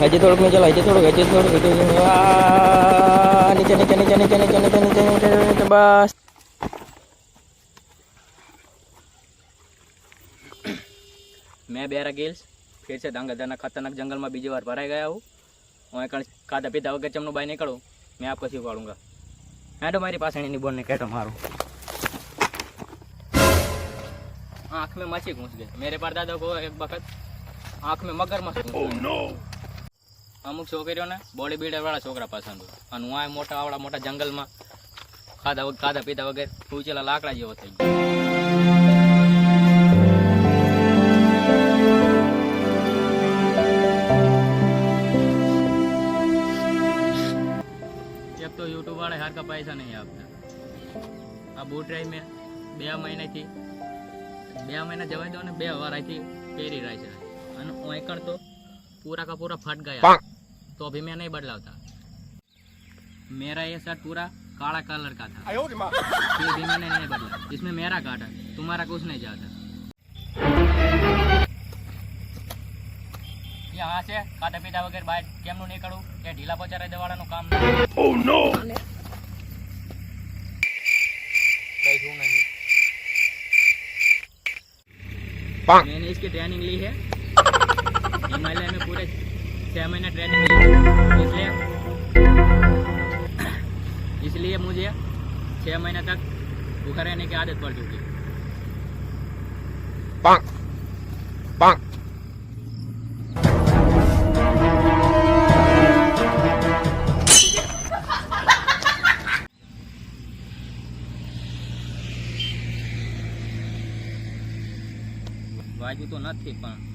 नीचे थोड़ा में चला नीचे थोड़ा नीचे थोड़ा नीचे नीचे नीचे नीचे नीचे नीचे नीचे नीचे नीचे नीचे बस मैं बेरा गेल्स फिर से धंग धना खतरनाक जंगल में बीजी बार भराई गया हूँ। वहाँ कण खाधा पीता वगैरह चमनो बाई निकलो मैं आपको सिखाड़ूँगा मैं तो मेरी पास है नहीं बोलने कहता तो मारो। आँख में मछली घुस गई। मेरे पर दादा को एक वक्त आँख में मगरमच्छ oh, no. अमुक छोकर बॉडी बिल्डर वाला छोरा पसंद मोटा आवड़ा मोटा जंगल में खाधा खाधा पीता वगैरह फूचेला लाकड़ा जो थे का पैसा नहीं आपने आ बूट रही में बे महीने थी बे महीना जवाई दो ने बे वार आई थी पेरी रही है अन ओएकण तो पूरा का पूरा फट गया तो अभी मैं नहीं बदलाता मेरा ये शर्ट पूरा काला कलर का था फिर भी मैंने नहीं बदला इसमें मेरा काटा तुम्हारा कुछ नहीं जाता यहाँ से ખાતા પીતા વગર બહાર કેમનું નીકળવું એ ઢીલા પચારા દેવાળાનું કામ નહીં કઈ શું નહીં मैंने इसकी ट्रेनिंग ली है हिमालय में पूरे छः महीने ट्रेनिंग ली इसलिए इसलिए मुझे छः महीने तक भूखा रहने की आदत पड़ चुकी વાગ્યું તો નથી પણ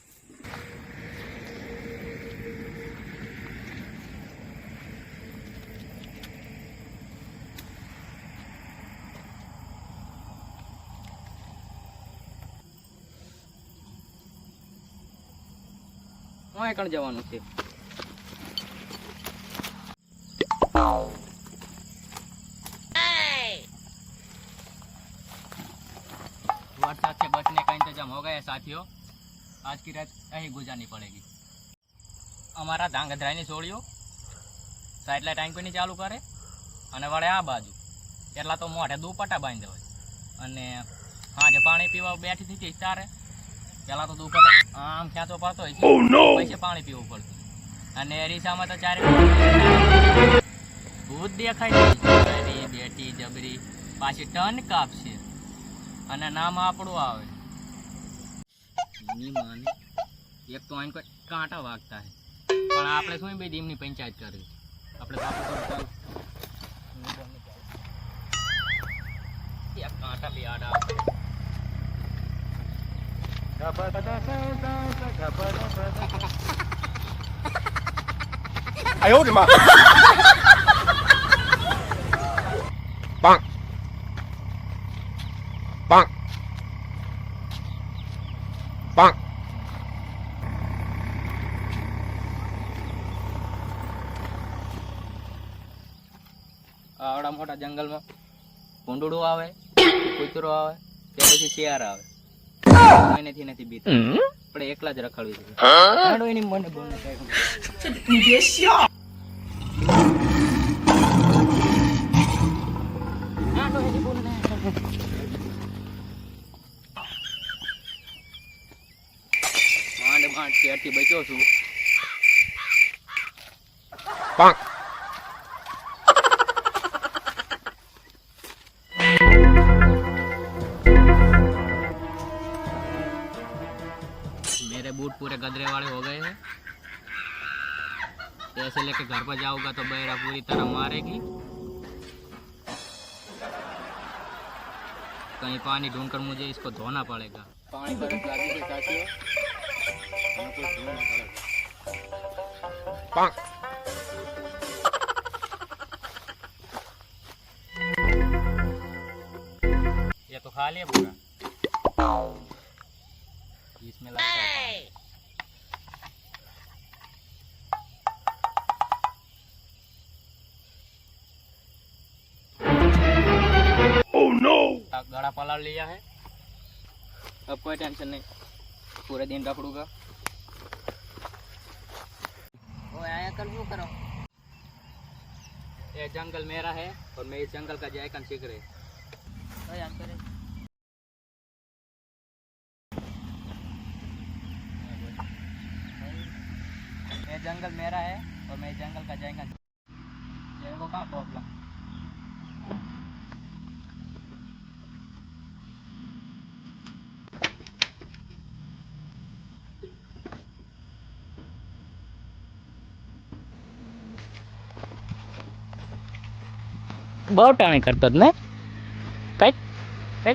ઓય પણ જવાનું છે? वरसात के बचने का इंतजाम हो गया साथियों आज की रात यहीं गुजारनी पड़ेगी અમારા ધાંગધ્રાની સોળીઓ સાટલા ટાઈમ પર ચાલુ કરે અને વળે આ બાજુ. એટલા તો મોઢે દુપટ્ટા બાંધે હોય. અને હાજે પાણી પીવા બેઠી હતી ત્યારે પેલા તો દુપટ્ટા આમ ખેંચો પડતો હોય છે. પછી પાણી પીવું પડતું. અને રીસામાં તો ચારે ભૂત દેખાય અરે બેટી જબરી પાછી ટન કાપશે. અને નામ આપણું આવે. માને. એક તો અહીં કોઈ કાંટા વાગતા હે પણ આપણે શું બી ધીમની પંચાયત કરવી? આપણે કાંટા બી આડા. 哎呦我的妈！ આવડા મોટા જંગલમાં ભૂંડુડું આવે કૂતરો આવે કે પછી શિયાળ આવે કોઈનેથી નથી બીત આપણે એકલા જ રખડવી છે. હાડો એની મને બોલને કાંઈ હાડો એની બોલને. માંડ માંડ ત્યારથી બચ્યો છું मेरे बूट पूरे गदरे वाले हो गए हैं। ऐसे लेके घर पर जाऊँगा तो बहरा पूरी तरह मारेगी। कहीं पानी ढूंढकर मुझे इसको धोना पड़ेगा। पानी लागी है साथियों हमको धोना पड़ेगा ये तो खा लिया पूरा। गड़ा oh, पला लिया है। अब कोई टेंशन नहीं। पूरे दिन रखड़ूगा वो आया कल वो करो। ये जंगल मेरा है और मैं इस जंगल का जायकन सीख रहे जंगल मेरा है और मैं इस जंगल का जायकन ये को कहाँ प्रॉब्लम બહુ ટાણી કરતો જ ને કઈ કઈ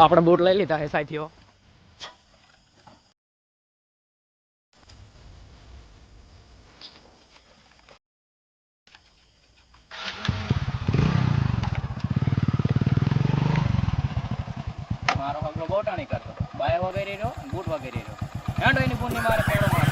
આપણે બૂટ લઈ લીધા હે સાથીઓ મારો હગલો બોટાણી કરતો. બાય વગેરે રહ્યો બૂટ વગેરે રહ્યો એની પૂર્ણિમા મારે પેડો